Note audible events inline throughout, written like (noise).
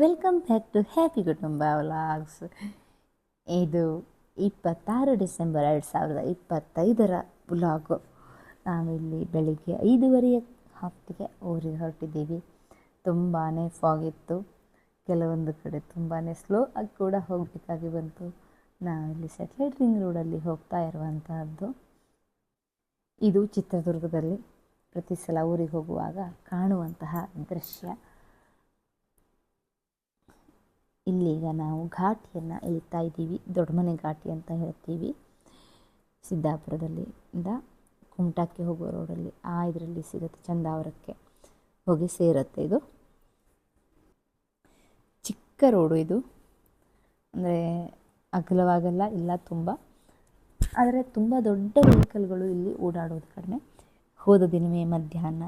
Welcome back to happy ಕುಟುಂಬ vlogs ಇದು ಇಪ್ಪತ್ತಾರು ಡಿಸೆಂಬರ್ ಎರಡು ಸಾವಿರದ ಇಪ್ಪತ್ತೈದರ ವ್ಲಾಗು ನಾವಿಲ್ಲಿ ಬೆಳಿಗ್ಗೆ ಐದೂವರೆಯ ಹೊತ್ತಿಗೆ ಊರಿಗೆ ಹೊರಟಿದ್ದೀವಿ. ತುಂಬಾ ಫಾಗಿತ್ತು ಕೆಲವೊಂದು ಕಡೆ ತುಂಬಾ ಸ್ಲೋ ಆಗಿ ಕೂಡ ಹೋಗಬೇಕಾಗಿ ಬಂತು. ನಾವಿಲ್ಲಿ ಸ್ಯಾಟಲೈಟ್ ರಿಂಗ್ ರೋಡಲ್ಲಿ ಹೋಗ್ತಾ ಇರುವಂತಹದ್ದು. ಇದು ಚಿತ್ರದುರ್ಗದಲ್ಲಿ ಪ್ರತಿ ಸಲ ಊರಿಗೆ ಹೋಗುವಾಗ ಕಾಣುವಂತಹ ದೃಶ್ಯ. ಇಲ್ಲೀಗ ನಾವು ಘಾಟಿಯನ್ನು ಇಳಿತಾ ಇದ್ದೀವಿ. ದೊಡ್ಡಮನೆ ಘಾಟಿ ಅಂತ ಹೇಳ್ತೀವಿ. ಸಿದ್ದಾಪುರದಲ್ಲಿ ಇಂದ ಕುಮಟಾಕ್ಕೆ ಹೋಗುವ ರೋಡಲ್ಲಿ. ಆ ಇದರಲ್ಲಿ ಸಿಗುತ್ತೆ ಚಂದಾವರಕ್ಕೆ ಹೋಗಿ ಸೇರುತ್ತೆ ಇದು. ಚಿಕ್ಕ ರೋಡು ಇದು. ಅಂದರೆ ಅಗಲವಾಗಲ್ಲ, ಇಲ್ಲ ತುಂಬ. ಆದರೆ ತುಂಬ ದೊಡ್ಡ ವೆಹಿಕಲ್ಗಳು ಇಲ್ಲಿ ಓಡಾಡೋದು ಕಡಿಮೆ. ಹೋದ ದಿನವೇ ಮಧ್ಯಾಹ್ನ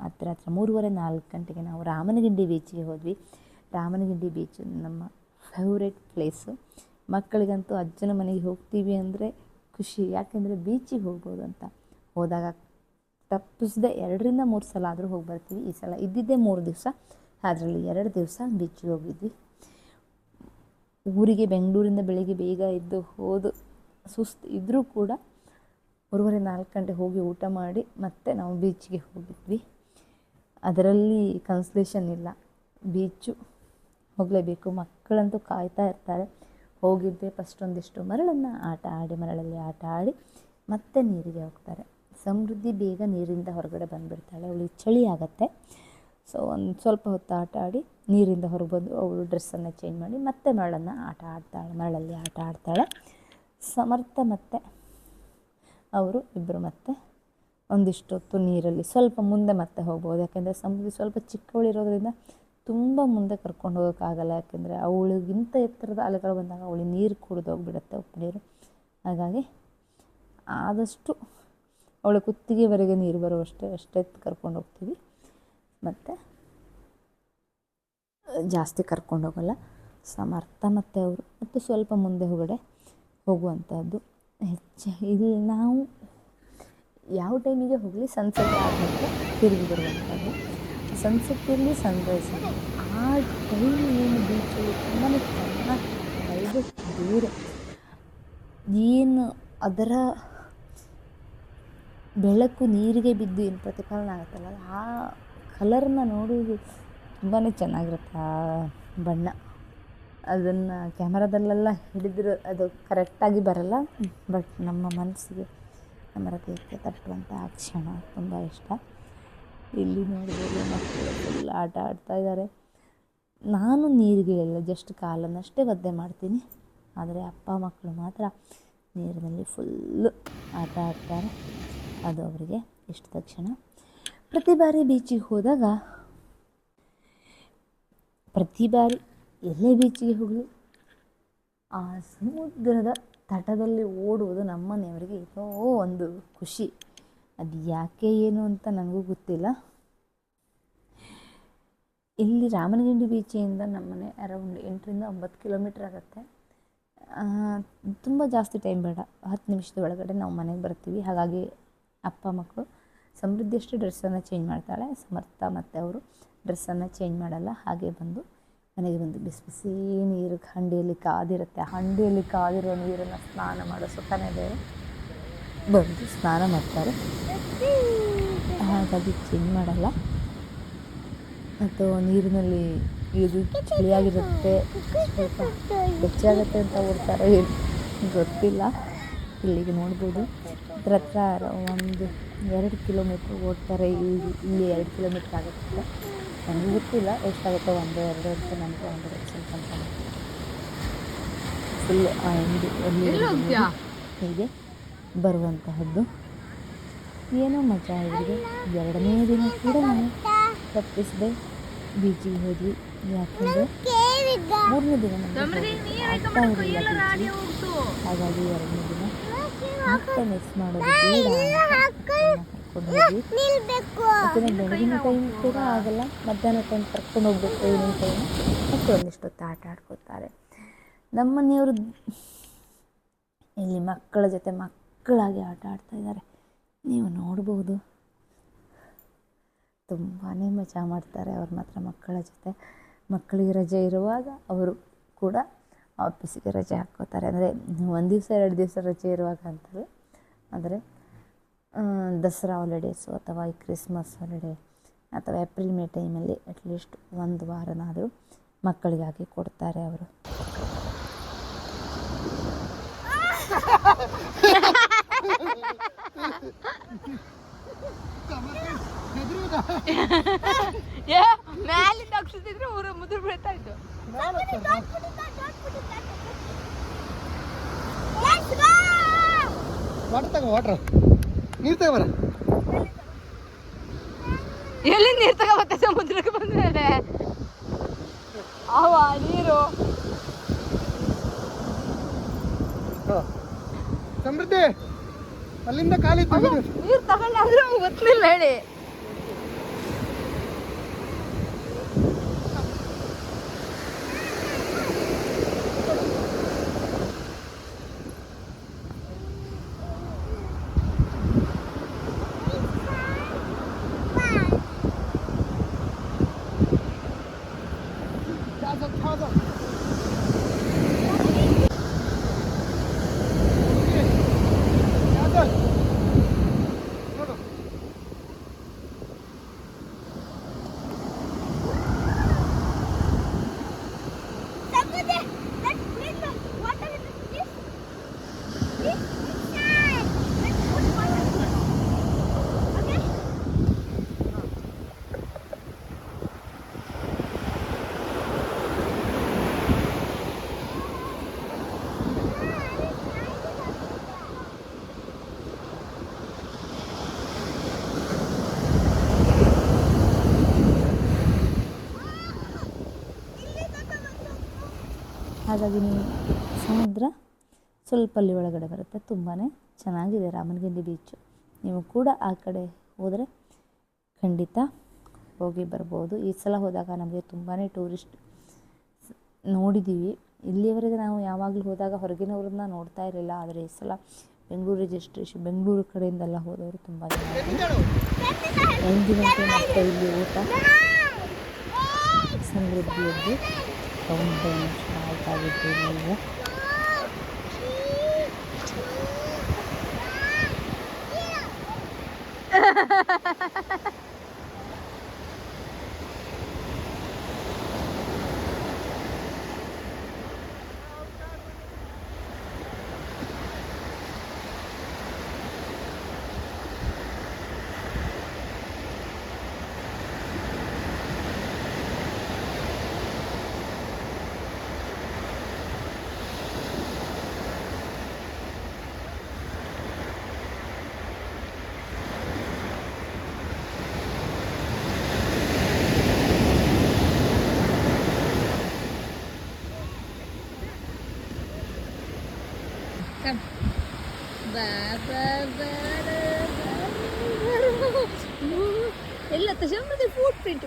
ಹತ್ರ ಹತ್ರ ಮೂರುವರೆ ನಾಲ್ಕು ಗಂಟೆಗೆ ನಾವು ರಾಮನಗಿಂಡಿ ಬೀಚಿಗೆ ಹೋದ್ವಿ. ರಾಮನಗಿಂಡಿ ಬೀಚ್ ನಮ್ಮ ಫೇವ್ರೆಟ್ ಪ್ಲೇಸು ಮಕ್ಕಳಿಗಂತೂ ಅಜ್ಜನ ಮನೆಗೆ ಹೋಗ್ತೀವಿ ಅಂದರೆ ಖುಷಿ. ಯಾಕೆಂದರೆ ಬೀಚಿಗೆ ಹೋಗ್ಬೋದು ಅಂತ. ಹೋದಾಗ ತಪ್ಪಿಸದೆ ಎರಡರಿಂದ ಮೂರು ಸಲ ಆದರೂ ಹೋಗಿ ಬರ್ತೀವಿ. ಈ ಸಲ ಇದ್ದಿದ್ದೇ ಮೂರು ದಿವಸ. ಅದರಲ್ಲಿ ಎರಡು ದಿವಸ ಬೀಚಿಗೆ ಹೋಗಿದ್ವಿ. ಊರಿಗೆ ಬೆಂಗಳೂರಿಂದ ಬೆಳಿಗ್ಗೆ ಬೇಗ ಎದ್ದು ಹೋದು, ಸುಸ್ತು ಇದ್ದರೂ ಕೂಡ ಮೂರುವರೆ ನಾಲ್ಕು ಗಂಟೆ ಹೋಗಿ ಊಟ ಮಾಡಿ ಮತ್ತೆ ನಾವು ಬೀಚಿಗೆ ಹೋಗಿದ್ವಿ. ಅದರಲ್ಲಿ ಕನ್ಸ್ಲೇಷನ್ ಇಲ್ಲ. ಬೀಚು ಹೋಗಲೇಬೇಕು. ಮಕ್ಕಳಂತೂ ಕಾಯ್ತಾ ಇರ್ತಾರೆ. ಹೋಗಿದ್ದೆ ಫಸ್ಟ್ ಒಂದಿಷ್ಟು ಮರಳನ್ನು ಆಟ ಆಡಿ, ಮರಳಲ್ಲಿ ಆಟ ಆಡಿ ಮತ್ತೆ ನೀರಿಗೆ ಹೋಗ್ತಾರೆ. ಸಮೃದ್ಧಿ ಬೇಗ ನೀರಿಂದ ಹೊರಗಡೆ ಬಂದುಬಿಡ್ತಾಳೆ. ಅವಳಿಗೆ ಚಳಿ ಆಗುತ್ತೆ. ಸೊ ಒಂದು ಸ್ವಲ್ಪ ಹೊತ್ತು ಆಟ ಆಡಿ ನೀರಿಂದ ಹೊರಗೆ ಬಂದು ಅವಳು ಡ್ರೆಸ್ಸನ್ನು ಚೇಂಜ್ ಮಾಡಿ ಮತ್ತೆ ಮರಳನ್ನು ಆಟ ಆಡ್ತಾಳೆ. ಮರಳಲ್ಲಿ ಆಟ ಆಡ್ತಾಳೆ. ಸಮರ್ಥ ಮತ್ತೆ ಅವರು ಇಬ್ಬರು ಮತ್ತೆ ಒಂದಿಷ್ಟೊತ್ತು ನೀರಲ್ಲಿ ಸ್ವಲ್ಪ ಮುಂದೆ ಮತ್ತೆ ಹೋಗ್ಬೋದು. ಯಾಕೆಂದರೆ ಸಮೃದ್ಧಿ ಸ್ವಲ್ಪ ಚಿಕ್ಕವಳಿರೋದ್ರಿಂದ ತುಂಬ ಮುಂದೆ ಕರ್ಕೊಂಡು ಹೋಗೋಕ್ಕಾಗಲ್ಲ. ಯಾಕೆಂದರೆ ಅವಳಿಗಿಂತ ಎತ್ತರದ ಅಲೆಗಳು ಬಂದಾಗ ಅವಳಿಗೆ ನೀರು ಕುಡಿದೋಗ್ಬಿಡುತ್ತೆ ಉಪ್ಪು ನೀರು. ಹಾಗಾಗಿ ಆದಷ್ಟು ಅವಳ ಕುತ್ತಿಗೆವರೆಗೆ ನೀರು ಬರುವಷ್ಟೇ, ಅಷ್ಟೇ ಕರ್ಕೊಂಡು ಹೋಗ್ತೀವಿ. ಮತ್ತು ಜಾಸ್ತಿ ಕರ್ಕೊಂಡು ಹೋಗಲ್ಲ. ಸಮರ್ಥ ಮತ್ತು ಅವರು. ಮತ್ತು ಸ್ವಲ್ಪ ಮುಂದೆ ಹೋಗಡೆ ಹೋಗುವಂಥದ್ದು ಹೆಚ್ಚು. ಇಲ್ಲಿ ನಾವು ಯಾವ ಟೈಮಿಗೆ ಹೋಗಲಿ ಸನ್ಸೆಟ್ ಆಗಬೇಕು ತಿರುಗಿ ಬರುವಂಥದ್ದು ಸನ್ಸೆಟ್ಟಲ್ಲಿ ಸನ್ರೈಸ್ ಆ ಟೈಮ್ ಏನು ಬೀಚಲ್ಲಿ ತುಂಬಾ ಚೆನ್ನಾಗಿ ಬೇರೆ ಏನು ಅದರ ಬೆಳಕು ನೀರಿಗೆ ಬಿದ್ದು ಏನು ಪ್ರತಿಫಲನ ಆಗುತ್ತಲ್ಲ? ಆ ಕಲರನ್ನ ನೋಡೋದು ತುಂಬಾ ಚೆನ್ನಾಗಿರುತ್ತೆ ಆ ಬಣ್ಣ. ಅದನ್ನು ಕ್ಯಾಮರಾದಲ್ಲೆಲ್ಲ ಹಿಡಿದ್ರೆ ಅದು ಕರೆಕ್ಟಾಗಿ ಬರಲ್ಲ. ಬಟ್ ನಮ್ಮ ಮನಸ್ಸಿಗೆ, ನಮ್ಮ ಹೃದಯಕ್ಕೆ ತಟ್ಟುವಂಥ ಆ ಕ್ಷಣ ತುಂಬ ಇಷ್ಟ. ಇಲ್ಲಿ ನೋಡ್ಬೋದು ಮಕ್ಕಳು ಫುಲ್ ಆಟ ಆಡ್ತಾ ಇದ್ದಾರೆ ನಾನು ನೀರಿಗೆ ಇಲ್ಲ ಜಸ್ಟ್ ಕಾಲನ್ನಷ್ಟೇ ಒದ್ದೆ ಮಾಡ್ತೀನಿ. ಆದರೆ ಅಪ್ಪ ಮಕ್ಕಳು ಮಾತ್ರ ನೀರಿನಲ್ಲಿ ಫುಲ್ಲು ಆಟ ಆಡ್ತಾರೆ. ಅದು ಅವರಿಗೆ ಇಷ್ಟ ತಕ್ಷಣ. ಪ್ರತಿ ಬಾರಿ ಬೀಚಿಗೆ ಹೋದಾಗ, ಪ್ರತಿ ಬಾರಿ ಎಲ್ಲೇ ಬೀಚಿಗೆ ಹೋಗಲಿ ಆ ಸಮುದ್ರದ ತಟದಲ್ಲಿ ಓಡುವುದು ನಮ್ಮ ಮನೆಯವರಿಗೆ ಏನೋ ಒಂದು ಖುಷಿ. ಅದು ಯಾಕೆ ಏನು ಅಂತ ನನಗೂ ಗೊತ್ತಿಲ್ಲ. ಇಲ್ಲಿ ರಾಮನಗಿಂಡಿ ಬೀಚಿಂದ ನಮ್ಮನೆ ಅರೌಂಡ್ ಎಂಟರಿಂದ ಒಂಬತ್ತು ಕಿಲೋಮೀಟ್ರ್ ಆಗುತ್ತೆ. ತುಂಬ ಜಾಸ್ತಿ ಟೈಮ್ ಬೇಡ. ಹತ್ತು ನಿಮಿಷದ ಒಳಗಡೆ ನಾವು ಮನೆಗೆ ಬರ್ತೀವಿ. ಹಾಗಾಗಿ ಅಪ್ಪ, ಮಕ್ಕಳು ಸಮೃದ್ಧಿಯಷ್ಟು ಡ್ರೆಸ್ಸನ್ನು ಚೇಂಜ್ ಮಾಡ್ತಾಳೆ. ಸಮರ್ಥ ಮತ್ತು ಅವರು ಡ್ರೆಸ್ಸನ್ನು ಚೇಂಜ್ ಮಾಡಲ್ಲ. ಹಾಗೆ ಬಂದು ಮನೆಗೆ ಬಂದು ಬಿಸಿ ಬಿಸಿ ನೀರು, ಹಂಡಿಯಲ್ಲಿ ಕಾದಿರುತ್ತೆ. ಹಂಡಿಯಲ್ಲಿ ಕಾದಿರೋ ನೀರನ್ನು ಸ್ನಾನ ಮಾಡೋ ಸುಖನೇ ಬೇರೆ. ಬಂದು ಸ್ನಾನ ಮಾಡ್ತಾರೆ. ಹಾಗಾಗಿ ಚೇಂಜ್ ಮಾಡಲ್ಲ. ಮತ್ತು ನೀರಿನಲ್ಲಿ ಇದು ಚಳಿಯಾಗಿರುತ್ತೆ. ಸ್ವಲ್ಪ ಬೆಚ್ಚಾಗುತ್ತೆ ಅಂತ ಓಡ್ತಾರೆ ಗೊತ್ತಿಲ್ಲ. ಇಲ್ಲಿಗೆ ನೋಡ್ಬೋದು. ಹತ್ರ ಹತ್ರ ಒಂದು ಎರಡು ಕಿಲೋಮೀಟ್ರ್ ಓಡ್ತಾರೆ. ಇಲ್ಲಿ ಇಲ್ಲಿ ಎರಡು ಕಿಲೋಮೀಟ್ರ್ ಆಗುತ್ತೆ ನನಗೆ ಗೊತ್ತಿಲ್ಲ. ಎಷ್ಟಾಗುತ್ತೆ ಒಂದು ಎರಡು ಅಂತ ನನಗೆ ಒಂದು ಸ್ವಲ್ಪ ಅಂತ ಫುಲ್ ಆ ಎಂಡಿ ಹೀಗೆ? ಬರುವಂತಹದ್ದು. ಏನೋ ಮಜಾ ಇದೆ ಎರಡನೇ ದಿನ ಕೂಡ ನಾನು ತಪ್ಪಿಸಿದೆ ಬೀಚಿಗೆ ಹೋದ್ವಿ. ಯಾಕೆ ಮೂರನೇ ದಿನ ಆಗ್ತಾ ಇರಲಿಲ್ಲ ಬೀಚಿ ಹಾಗಾಗಿ ಎರಡನೇ ದಿನ ಮತ್ತೆ ಮಿಸ್ ಮಾಡೋದು ಬೇಡ ಕರ್ಕೊಂಡು ಹೋದ್ವಿ. ಯಾಕೆಂದರೆ ಬೆಳಗಿನ ಟೈಮ್ ಕೂಡ ಆಗಲ್ಲ. ಮಧ್ಯಾಹ್ನ ಟೈಮ್ ಕರ್ಕೊಂಡು ಹೋಗ್ಬೇಕು ಈವ್ನಿಂಗ್ ಟೈಮ್ ಮತ್ತೆ ಒಂದಿಷ್ಟೊತ್ತು ಆಟ ಆಡ್ಕೋತಾರೆ. ನಮ್ಮ ಮನೆಯವರು ಇಲ್ಲಿ ಮಕ್ಕಳ ಜೊತೆ ಮಕ್ಕಳಾಗಿ ಆಟ ಆಡ್ತಾ ಇದ್ದಾರೆ. ನೀವು ನೋಡ್ಬೋದು. ತುಂಬಾ ಮಜಾ ಮಾಡ್ತಾರೆ ಅವ್ರ ಮಾತ್ರ ಮಕ್ಕಳ ಜೊತೆ. ಮಕ್ಕಳಿಗೆ ರಜೆ ಇರುವಾಗ ಅವರು ಕೂಡ ಆಫೀಸಿಗೆ ರಜೆ ಹಾಕ್ಕೋತಾರೆ. ಅಂದರೆ ಒಂದು ದಿವಸ, ಎರಡು ದಿವಸ ರಜೆ ಇರುವಾಗ ಅಂತಲ್ಲ. ಆದರೆ ದಸರಾ ಹಾಲಿಡೇಸು ಅಥವಾ ಈ ಕ್ರಿಸ್ಮಸ್ ಹಾಲಿಡೇ ಅಥವಾ ಏಪ್ರಿಲ್ ಮೇ ಟೈಮಲ್ಲಿ ಅಟ್ಲೀಸ್ಟ್ ಒಂದು ವಾರನಾದರೂ ಮಕ್ಕಳಿಗಾಗಿ ಕೊಡ್ತಾರೆ ಅವರು. (laughs) ಏ ಮ್ಯಾಲಿಂದ ಅಕ್ಷತಿದ್ರೆ ಊರು ಮುದುರು ಬೀಳ್ತಾ ಇತ್ತು. ವಾಟರ್ ತಗೋ ವಾಟರ್ ನೀರು ತಗೋ ಬರ. ಎಲ್ಲಿಂದ ನೀರು ತಗೋಬತ್ತೆ ಸಮುದ್ರಕ್ಕೆ ಬಂದ್ಮೇಲೆ ಅವ ನೀರು. ಸಮೃದ್ಧಿ. ಅಲ್ಲಿಂದ ಖಾಲಿ ನೀರು ತಗೊಂಡಾದ್ರೆ ಗೊತ್ತಿಲ್ಲ ಹೇಳಿ. ಹಾಗಾಗಿ ನೀವು ಸಮುದ್ರ ಸ್ವಲ್ಪ ಅಲ್ಲಿ ಒಳಗಡೆ ಬರುತ್ತೆ. ತುಂಬಾ ಚೆನ್ನಾಗಿದೆ ರಾಮನಗಿರಿ ಬೀಚು ನೀವು ಕೂಡ ಆ ಕಡೆ ಹೋದರೆ ಖಂಡಿತ ಹೋಗಿ ಬರ್ಬೋದು. ಈ ಸಲ ಹೋದಾಗ ನಮಗೆ ತುಂಬಾ ಟೂರಿಸ್ಟ್ ನೋಡಿದ್ದೀವಿ ಇಲ್ಲಿಯವರೆಗೆ ನಾವು ಯಾವಾಗಲೂ ಹೋದಾಗ ಹೊರಗಿನವ್ರನ್ನ ನೋಡ್ತಾ ಇರಲಿಲ್ಲ. ಆದರೆ ಈ ಸಲ ಬೆಂಗಳೂರು ರಿಜಿಸ್ಟ್ರೇಷನ್ ಬೆಂಗಳೂರು ಕಡೆಯಿಂದೆಲ್ಲ ಹೋದವರು ತುಂಬ ಜನ ಮತ್ತೆ ಇಲ್ಲಿ ಊಟ. কাজের দিয়ে বলব ha ha ha ha ಎಲ್ಲ ಸಮುದ್ರ ಫುಟ್ ಪ್ರಿಂಟ್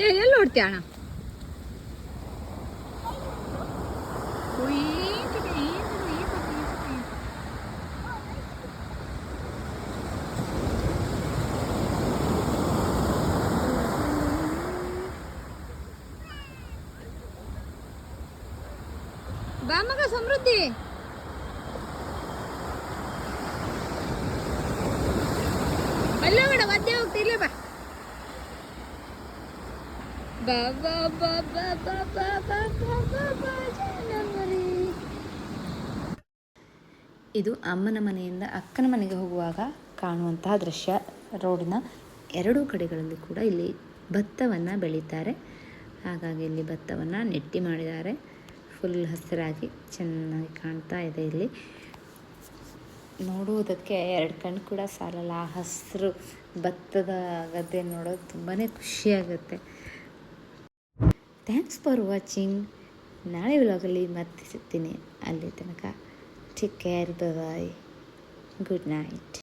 ಏ ಎಲ್ಲಿ ನೋಡ್ತೀಯ ಅಣ್ಣ? ಬಾ ಬಾಮಗ ಸಮೃದ್ಧಿ. ಇದು ಅಮ್ಮನ ಮನೆಯಿಂದ ಅಕ್ಕನ ಮನೆಗೆ ಹೋಗುವಾಗ ಕಾಣುವಂತಹ ದೃಶ್ಯ. ರೋಡಿನ ಎರಡು ಕಡೆಗಳಲ್ಲಿ ಕೂಡ ಇಲ್ಲಿ ಭತ್ತವನ್ನು ಬೆಳೀತಾರೆ. ಹಾಗಾಗಿ ಇಲ್ಲಿ ಭತ್ತವನ್ನು ನೆಟ್ಟಿ ಮಾಡಿದ್ದಾರೆ. ಫುಲ್ ಹಸಿರಾಗಿ ಚೆನ್ನಾಗಿ ಕಾಣ್ತಾ ಇದೆ ಇಲ್ಲಿ. ನೋಡುವುದಕ್ಕೆ ಎರಡು ಕಣ್ಣು ಕೂಡ ಸಾಲಲ್ಲ. ಆ ಹಸಿರು ಭತ್ತದ ಗದ್ದೆ ನೋಡೋದು ತುಂಬಾ ಖುಷಿಯಾಗುತ್ತೆ. ಥ್ಯಾಂಕ್ಸ್ ಫಾರ್ ವಾಚಿಂಗ್ ನಾಳೆ ವ್ಲಾಗಲ್ಲಿ ಮತ್ತೆ ಸಿಗ್ತೀನಿ. ಅಲ್ಲಿ ತನಕ take care bye good night